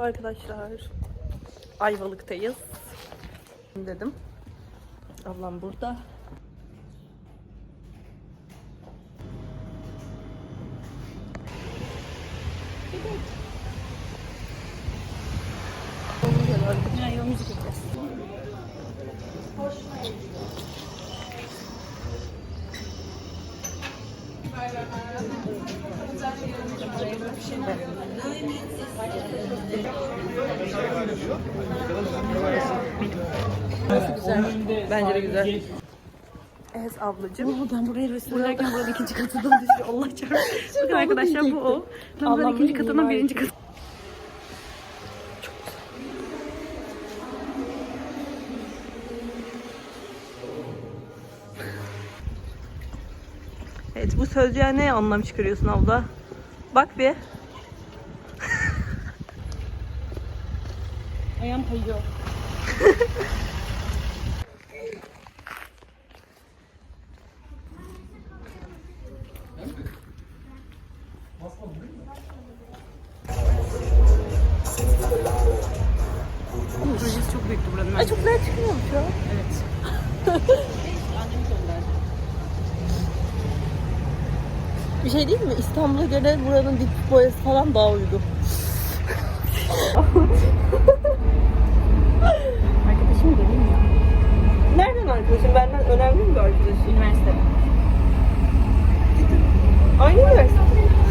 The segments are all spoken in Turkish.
Arkadaşlar Ayvalık'tayız. Dedim. Ablam burada. Bence de güzel. Evet ablacığım. ben buraya resim ederken buranın ikinci katından düşüyor. Allah çarpsın. Bakın arkadaşlar bu o. Ben buranın ikinci katından birinci katı. Evet bu sözcüğe ne anlam çıkarıyorsun abla? Bak bir. Ayağım kayıyor. Projesi çok büyüktü buranın. Ay çok güzel çıkıyormuş ya. Evet. Bir şey değil mi? İstanbul'a göre buranın dik boyası falan daha uygun. Arkadaşım benim ya. Nereden arkadaşım? Benden önemli mi bir arkadaşım? Üniversite. Aynı üniversite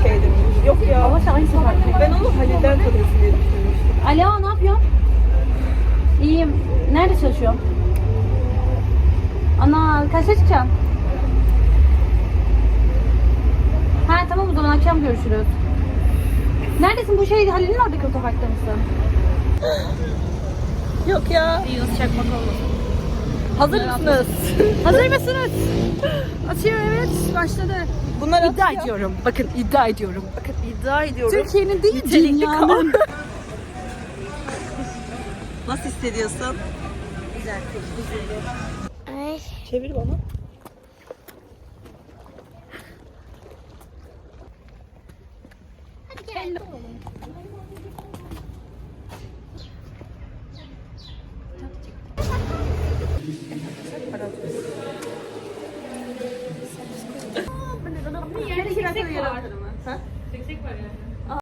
şeyde mi? Yok ya. Ama sen aynı sefer. Ben onu Halil'den tanıyorsun diye düşünmüştüm. Alo ne yapıyorsun? İyiyim. Nerede çalışıyorsun? Ana kaçta çıkacaksın? Ha tamam o zaman akşam görüşürüz. Neredesin bu şey Halil'in oradaki otoparkta mısın? Yok ya. Yunus çakmak olmasın. Hazır mısınız? Hazır mısınız? Atıyor evet başladı. Bunlar İddia atıyor. ediyorum. Bakın iddia ediyorum. Bakın iddia ediyorum. Türkiye'nin değil Nitelikli dünyanın. Nasıl hissediyorsun? Güzel. Ay. Çevir bana. Yere atarım. Ha? Seksek var ya.